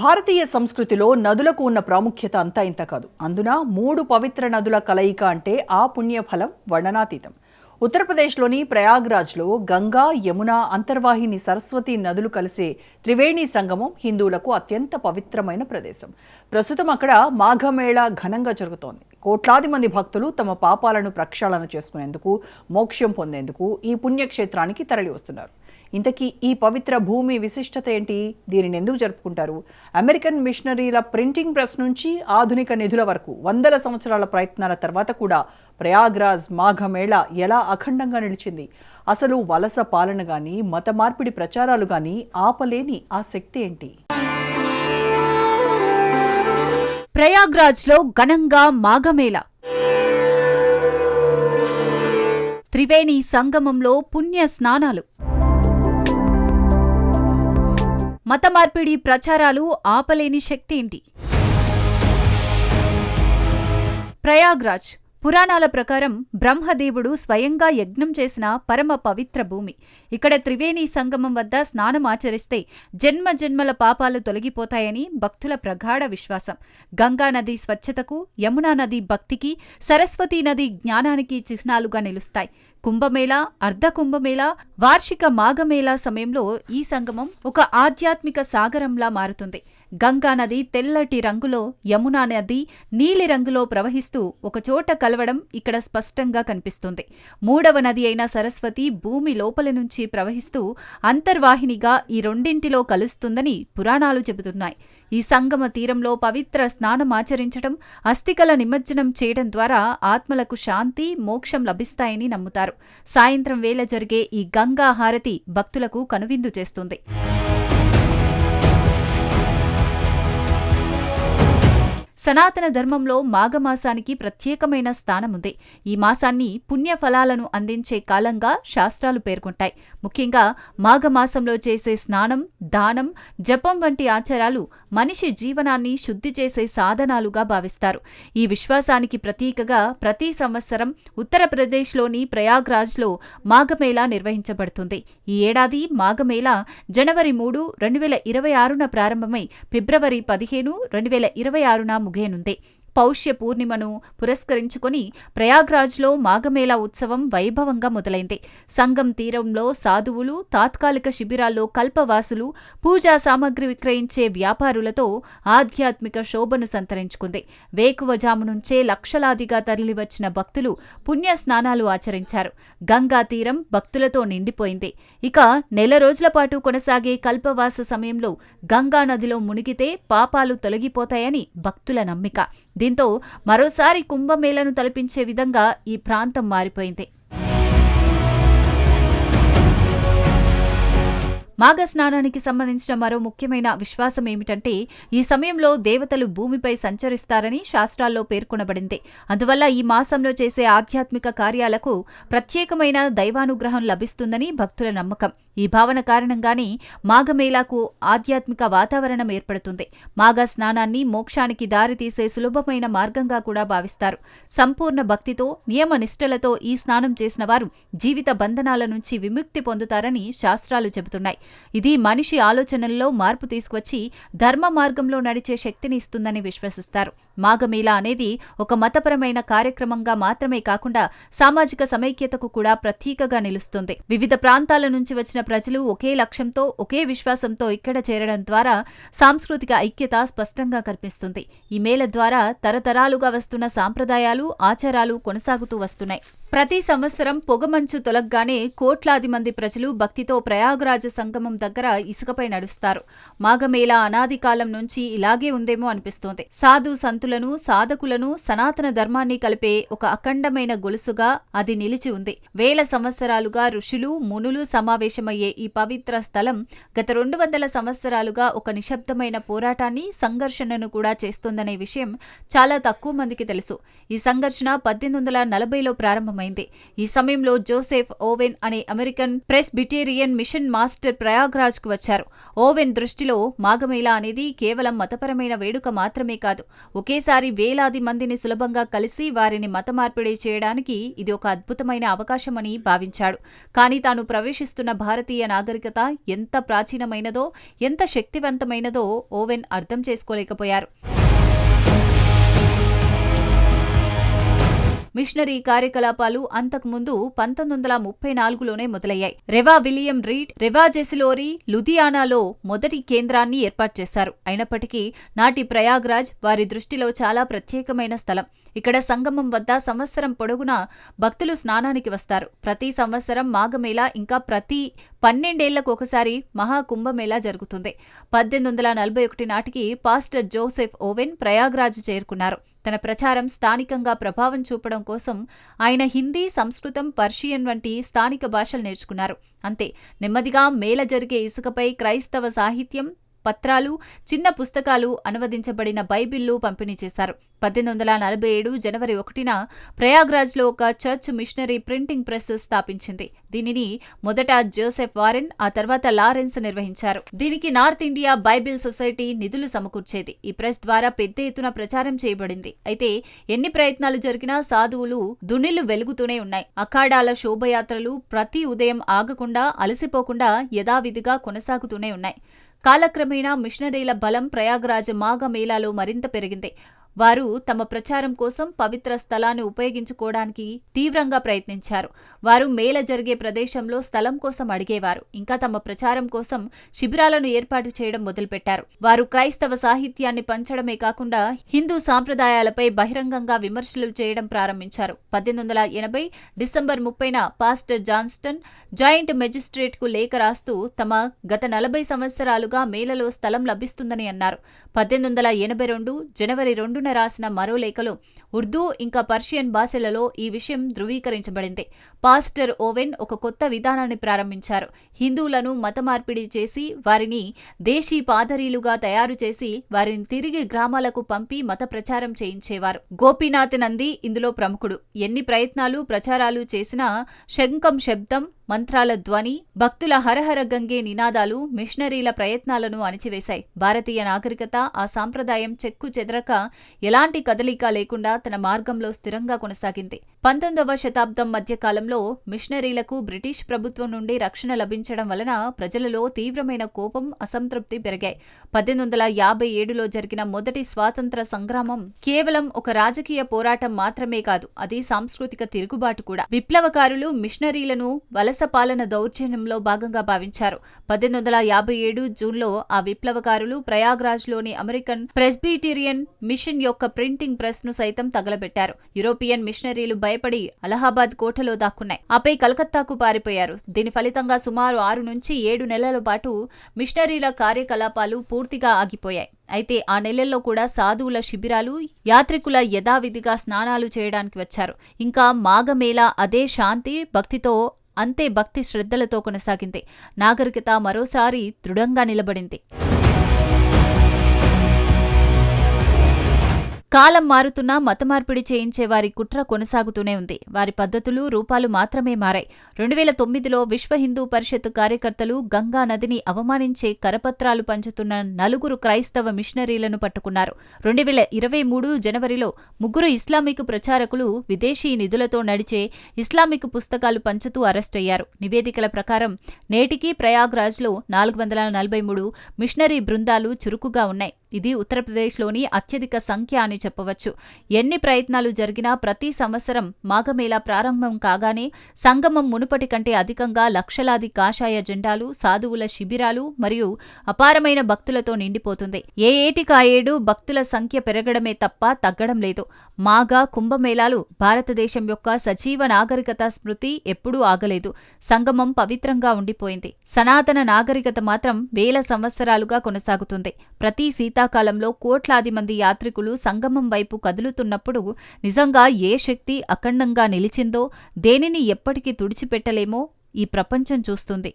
భారతీయ సంస్కృతిలో నదులకు ఉన్న ప్రాముఖ్యత అంతా ఇంత కాదు. అందున మూడు పవిత్ర నదుల కలయిక అంటే ఆ పుణ్యఫలం వర్ణనాతీతం. ఉత్తరప్రదేశ్లోని ప్రయాగ్రాజ్లో గంగా యమున అంతర్వాహిని సరస్వతి నదులు కలిసే త్రివేణి సంగమం హిందువులకు అత్యంత పవిత్రమైన ప్రదేశం. ప్రస్తుతం అక్కడ మాఘమేళ ఘనంగా జరుగుతోంది. కోట్లాది మంది భక్తులు తమ పాపాలను ప్రక్షాళన చేసుకునేందుకు మోక్షం పొందేందుకు ఈ పుణ్యక్షేత్రానికి తరలి వస్తున్నారు ఇంతకీ ఈ పవిత్ర భూమి విశిష్టత ఏంటి? దీనిని ఎందుకు జరుపుకుంటారు? అమెరికన్ మిషనరీల ప్రింటింగ్ ప్రెస్ నుంచి ఆధునిక నిధుల వరకు వందల సంవత్సరాల ప్రయత్నాల తర్వాత కూడా ప్రయాగ్రాజ్ మాఘమేళ ఎలా అఖండంగా నిలిచింది? అసలు వలస పాలన కానీ మత మార్పిడి ప్రచారాలు కానీ ఆపలేని ఆ శక్తి ఏంటి? ప్రయాగ్రాజ్లో ఘనంగా మాఘమేళ. త్రివేణి సంగమంలో పుణ్య స్నానాలు. మత మార్పిడి ప్రచారాలు ఆపలేని శక్తి ఏంటి? ప్రయాగ్రాజ్ పురాణాల ప్రకారం బ్రహ్మదేవుడు స్వయంగా యజ్ఞం చేసిన పరమ పవిత్ర భూమి. ఇక్కడ త్రివేణి సంగమం వద్ద స్నానం ఆచరిస్తే జన్మ జన్మల పాపాలు తొలగిపోతాయని భక్తుల ప్రగాఢ విశ్వాసం. గంగా నది స్వచ్ఛతకు యమునా నది భక్తికి సరస్వతీ నది జ్ఞానానికి చిహ్నాలుగా నిలుస్తాయి. కుంభమేళ అర్ధ కుంభమేళ వార్షిక మాఘమేళా సమయంలో ఈ సంగమం ఒక ఆధ్యాత్మిక సాగరంలా మారుతుంది. గంగా నది తెల్లటి రంగులో యమునా నది నీలి రంగులో ప్రవహిస్తూ ఒకచోట కలవడం ఇక్కడ స్పష్టంగా కనిపిస్తుంది. మూడవ నది అయిన సరస్వతి భూమి లోపల నుంచి ప్రవహిస్తూ అంతర్వాహినిగా ఈ రెండింటిలో కలుస్తుందని పురాణాలు చెబుతున్నాయి. ఈ సంగమ తీరంలో పవిత్ర స్నానం ఆచరించడం అస్థికల నిమజ్జనం చేయడం ద్వారా ఆత్మలకు శాంతి మోక్షం లభిస్తాయని నమ్ముతారు. సాయంత్రం వేళ జరిగే ఈ గంగా హారతి భక్తులకు కనువిందు చేస్తుంది. సనాతన ధర్మంలో మాఘమాసానికి ప్రత్యేకమైన స్థానముంది. ఈ మాసాన్ని పుణ్యఫలాలను అందించే కాలంగా శాస్త్రాలు పేర్కొంటాయి. ముఖ్యంగా మాఘమాసంలో చేసే స్నానం దానం జపం వంటి ఆచారాలు మనిషి జీవనాన్ని శుద్ధి చేసే సాధనాలుగా భావిస్తారు. ఈ విశ్వాసానికి ప్రతీకగా ప్రతి సంవత్సరం ఉత్తరప్రదేశ్లోని ప్రయాగ్రాజ్లో మాఘమేళా నిర్వహించబడుతుంది. ఈ ఏడాది మాఘమేళ జనవరి మూడు రెండు వేల ఇరవై ఆరున ప్రారంభమై ఫిబ్రవరి పదిహేను రెండు వేల ఇరవై ఆరున ముగియనుంది పౌష్య పూర్ణిమను పురస్కరించుకుని ప్రయాగ్రాజ్లో మాఘమేళా ఉత్సవం వైభవంగా మొదలైంది. సంగం తీరంలో సాధువులు తాత్కాలిక శిబిరాల్లో కల్పవాసులు పూజా సామగ్రి విక్రయించే వ్యాపారులతో ఆధ్యాత్మిక శోభను సంతరించుకుంది. వేకువజాము నుంచే లక్షలాదిగా తరలివచ్చిన భక్తులు పుణ్య స్నానాలు ఆచరించారు. గంగా తీరం భక్తులతో నిండిపోయింది. ఇక నెల రోజుల పాటు కొనసాగే కల్పవాస సమయంలో గంగా నదిలో మునిగితే పాపాలు తొలగిపోతాయని భక్తుల నమ్మిక. దీంతో మరోసారి కుంభమేళను తలపించే విధంగా ఈ ప్రాంతం మారిపోయింది. మాఘ స్నానానికి సంబంధించిన మరో ముఖ్యమైన విశ్వాసం ఏమిటంటే ఈ సమయంలో దేవతలు భూమిపై సంచరిస్తారని శాస్త్రాల్లో పేర్కొనబడింది. అందువల్ల ఈ మాసంలో చేసే ఆధ్యాత్మిక కార్యాలకు ప్రత్యేకమైన దైవానుగ్రహం లభిస్తుందని భక్తుల నమ్మకం. ఈ భావన కారణంగానే మాఘమేళాకు ఆధ్యాత్మిక వాతావరణం ఏర్పడుతుంది. మాఘ స్నానాన్ని మోక్షానికి దారితీసే సులభమైన మార్గంగా కూడా భావిస్తారు. సంపూర్ణ భక్తితో నియమ నిష్టలతో ఈ స్నానం చేసిన వారు జీవిత బంధనాల నుంచి విముక్తి పొందుతారని శాస్త్రాలు చెబుతున్నాయి. ఇది మనిషి ఆలోచనల్లో మార్పు తీసుకువచ్చి ధర్మ మార్గంలో నడిచే శక్తిని ఇస్తుందని విశ్వసిస్తారు. మాఘమేళ అనేది ఒక మతపరమైన కార్యక్రమంగా మాత్రమే కాకుండా సామాజిక సమైక్యతకు కూడా ప్రతీకగా నిలుస్తుంది. వివిధ ప్రాంతాల నుంచి వచ్చిన ప్రజలు ఒకే లక్ష్యంతో ఒకే విశ్వాసంతో ఇక్కడ చేరడం ద్వారా సాంస్కృతిక ఐక్యత స్పష్టంగా కనిపిస్తుంది. ఈ మేళ ద్వారా తరతరాలుగా వస్తున్న సాంప్రదాయాలు ఆచారాలు కొనసాగుతూ వస్తున్నాయి. ప్రతి సంవత్సరం పొగమంచు తొలగ్గానే కోట్లాది మంది ప్రజలు భక్తితో ప్రయాగరాజ సంగమం దగ్గర ఇసుకపై నడుస్తారు. మాఘమేళ అనాది కాలం నుంచి ఇలాగే ఉందేమో అనిపిస్తోంది. సాధు సంతులను సాధకులను సనాతన ధర్మాన్ని కలిపే ఒక అఖండమైన గొలుసుగా అది నిలిచి ఉంది. వేల సంవత్సరాలుగా ఋషులు మునులు సమావేశమయ్యే ఈ పవిత్ర స్థలం గత రెండు వందల సంవత్సరాలుగా ఒక నిశ్శబ్దమైన పోరాటాన్ని సంఘర్షణను కూడా చేస్తోందనే విషయం చాలా తక్కువ మందికి తెలుసు. ఈ సంఘర్షణ పద్దెనిమిది వందల నలభైలో ప్రారంభమైంది. ప్రారంభమైంది. ఈ సమయంలో జోసెఫ్ ఓవెన్ అనే American Presbyterian mission master ప్రయాగ్రాజ్కు వచ్చారు. ఓవెన్ దృష్టిలో మాఘమేళా అనేది కేవలం మతపరమైన వేడుక మాత్రమే కాదు. ఒకేసారి వేలాది మందిని సులభంగా కలిసి వారిని మత మార్పిడి చేయడానికి ఇది ఒక అద్భుతమైన అవకాశమని భావించాడు. కానీ తాను ప్రవేశిస్తున్న భారతీయ నాగరికత ఎంత ప్రాచీనమైనదో ఎంత శక్తివంతమైనదో ఓవెన్ అర్థం చేసుకోలేకపోయారు. మిషనరీ కార్యకలాపాలు అంతకుముందు పంతొమ్మిది వందల ముప్పై నాలుగులోనే మొదలయ్యాయి. రెవా విలియం రీడ్ రెవా జెసిలోరి లుధియానాలో మొదటి కేంద్రాన్ని ఏర్పాటు చేశారు. అయినప్పటికీ నాటి ప్రయాగ్రాజ్ వారి దృష్టిలో చాలా ప్రత్యేకమైన స్థలం. ఇక్కడ సంగమం వద్ద సంవత్సరం పొడవునా భక్తులు స్నానానికి వస్తారు. ప్రతి సంవత్సరం మాఘమేళా ఇంకా ప్రతి పన్నెండేళ్ళకు ఒకసారి మహాకుంభమేళా జరుగుతుంది. పద్దెనిమిది వందల నలభై ఒకటి నాటికి పాస్టర్ జోసెఫ్ ఓవెన్ ప్రయాగ్రాజ్ చేరుకున్నారు. తన ప్రచారం స్థానికంగా ప్రభావం చూపడం కోసం ఆయన హిందీ సంస్కృతం పర్షియన్ వంటి స్థానిక భాషలు నేర్చుకున్నారు. అంతే నెమ్మదిగా మేల జరిగే ఇసుకపై క్రైస్తవ సాహిత్యం పత్రాలు చిన్న పుస్తకాలు అనువదించబడిన బైబిల్లు పంపిణీ చేశారు. పద్దెనిమిది వందల నలభై ఏడు జనవరి ఒకటిన ప్రయాగ్రాజ్లో ఒక చర్చ్ మిషనరీ ప్రింటింగ్ ప్రెస్ స్థాపించింది. దీనిని మొదట జోసెఫ్ వారెన్ ఆ తర్వాత లారెన్స్ నిర్వహించారు. దీనికి నార్త్ ఇండియా బైబిల్ సొసైటీ నిధులు సమకూర్చేది. ఈ ప్రెస్ ద్వారా పెద్ద ఎత్తున ప్రచారం చేయబడింది. అయితే ఎన్ని ప్రయత్నాలు జరిగినా సాధువులు దునిళ్ళు వెలుగుతూనే ఉన్నాయి. అఖాడాల శోభయాత్రలు ప్రతి ఉదయం ఆగకుండా అలసిపోకుండా యథావిధిగా కొనసాగుతూనే ఉన్నాయి. కాలక్రమేణా మిషనరీల బలం ప్రయాగరాజ్ మాఘ మేళాలో మరింత పెరిగింది. వారు తమ ప్రచారం కోసం పవిత్ర స్థలాన్ని ఉపయోగించుకోవడానికి తీవ్రంగా ప్రయత్నించారు. వారు మేల జరిగే ప్రదేశంలో స్థలం కోసం అడిగేవారు. ఇంకా తమ ప్రచారం కోసం శిబిరాలను ఏర్పాటు చేయడం మొదలుపెట్టారు. వారు క్రైస్తవ సాహిత్యాన్ని పంచడమే కాకుండా హిందూ సాంప్రదాయాలపై బహిరంగంగా విమర్శలు చేయడం ప్రారంభించారు. పద్దెనిమిది వందల ఎనభై డిసెంబర్ ముప్పైన పాస్టర్ జాన్స్టన్ జాయింట్ మెజిస్ట్రేట్కు లేఖ రాస్తూ తమ గత నలభై సంవత్సరాలుగా మేలలో స్థలం లభిస్తుందని అన్నారు. పద్దెనిమిది వందల ఎనభై రెండు జనవరి రెండు రెండున రాసిన మరో లేఖలో ఉర్దూ ఇంకా పర్షియన్ భాషలలో ఈ విషయం ధృవీకరించబడింది. పాస్టర్ ఓవెన్ ఒక కొత్త విధానాన్ని ప్రారంభించారు. హిందువులను మత మార్పిడి చేసి వారిని దేశీ పాదరీలుగా తయారు చేసి వారిని తిరిగి గ్రామాలకు పంపి మత ప్రచారం చేయించేవారు. గోపీనాథ్ నంది ఇందులో ప్రముఖుడు. ఎన్ని ప్రయత్నాలు ప్రచారాలు చేసినా శంఖం శబ్దం మంత్రాల ధ్వని భక్తుల హరహర గంగే నినాదాలు మిషనరీల ప్రయత్నాలను అణిచివేశాయి. భారతీయ నాగరికత ఆ సాంప్రదాయం చెక్కు చెదరక ఎలాంటి కదలిక లేకుండా తన మార్గంలో స్థిరంగా కొనసాగింది. పంతొమ్మిదవ శతాబ్దం మధ్యకాలంలో మిషనరీలకు బ్రిటిష్ ప్రభుత్వం నుండి రక్షణ లభించడం వలన ప్రజలలో తీవ్రమైన కోపం అసంతృప్తి పెరిగాయి. పద్దెనిమిది వందల యాభై ఏడులో జరిగిన మొదటి స్వాతంత్ర సంగ్రామం కేవలం ఒక రాజకీయ పోరాటం మాత్రమే కాదు అది సాంస్కృతిక తిరుగుబాటు కూడా. విప్లవకారులు మిషనరీలను వలస పాలన దౌర్జన్యంలో భాగంగా భావించారు. పద్దెనిమిది వందల యాభై ఏడు జూన్లో ఆ విప్లవకారులు ప్రయాగ్రాజ్లోని అమెరికన్ ప్రెస్బిటీరియన్ మిషన్ యొక్క ప్రింటింగ్ ప్రెస్ను సైతం తగలబెట్టారు. యూరోపియన్ మిషనరీలు భయపడి అలహాబాద్ కోటలో దాక్కున్నాయి. ఆపై కలకత్తాకు పారిపోయారు. దీని ఫలితంగా సుమారు ఆరు నుంచి ఏడు నెలల పాటు మిషనరీల కార్యకలాపాలు పూర్తిగా ఆగిపోయాయి. అయితే ఆ నెలల్లో కూడా సాధువుల శిబిరాలు యాత్రికుల యథావిధిగా స్నానాలు చేయడానికి వచ్చారు. ఇంకా మాఘమేళ అదే శాంతి భక్తితో అంతే భక్తి శ్రద్ధలతో కొనసాగింది. నాగరికత మరోసారి దృఢంగా నిలబడింది. కాలం మారుతున్నా మతమార్పిడి చేయించే వారి కుట్ర కొనసాగుతూనే ఉంది. వారి పద్ధతులు రూపాలు మాత్రమే మారాయి. రెండు వేల తొమ్మిదిలో విశ్వ హిందూ పరిషత్ కార్యకర్తలు గంగా నదిని అవమానించే కరపత్రాలు పంచుతున్న నలుగురు క్రైస్తవ మిషనరీలను పట్టుకున్నారు. రెండు వేల ఇరవై మూడు జనవరిలో ముగ్గురు ఇస్లామిక్ ప్రచారకులు విదేశీ నిధులతో నడిచే ఇస్లామిక్ పుస్తకాలు పంచుతూ అరెస్ట్ అయ్యారు. నివేదికల ప్రకారం నేటికీ ప్రయాగ్రాజ్లో నాలుగు వందల నలభై మూడు మిషనరీ బృందాలు చురుకుగా ఉన్నాయి. ఇది ఉత్తరప్రదేశ్లోని అత్యధిక సంఖ్య అని చెప్పవచ్చు. ఎన్ని ప్రయత్నాలు జరిగినా ప్రతి సంవత్సరం మాఘమేళా ప్రారంభం కాగానే సంగమం మునుపటి కంటే అధికంగా లక్షలాది కాషాయ జెండాలు సాధువుల శిబిరాలు మరియు అపారమైన భక్తులతో నిండిపోతుంది. ఏ ఏటికాయేడు భక్తుల సంఖ్య పెరగడమే తప్ప తగ్గడం లేదు. మాఘ కుంభమేళాలు భారతదేశం యొక్క సజీవ నాగరికత స్మృతి ఎప్పుడూ ఆగలేదు. సంగమం పవిత్రంగా ఉండిపోయింది. సనాతన నాగరికత మాత్రం వేల సంవత్సరాలుగా కొనసాగుతుంది. ప్రతి శీతాకాలంలో కోట్లాది మంది యాత్రికులు సంగమం వైపు కదులుతున్నప్పుడు నిజంగా ఏ శక్తి అఖండంగా నిలిచిందో దేనిని ఎప్పటికీ తుడిచిపెట్టలేమో ఈ ప్రపంచం చూస్తుంది.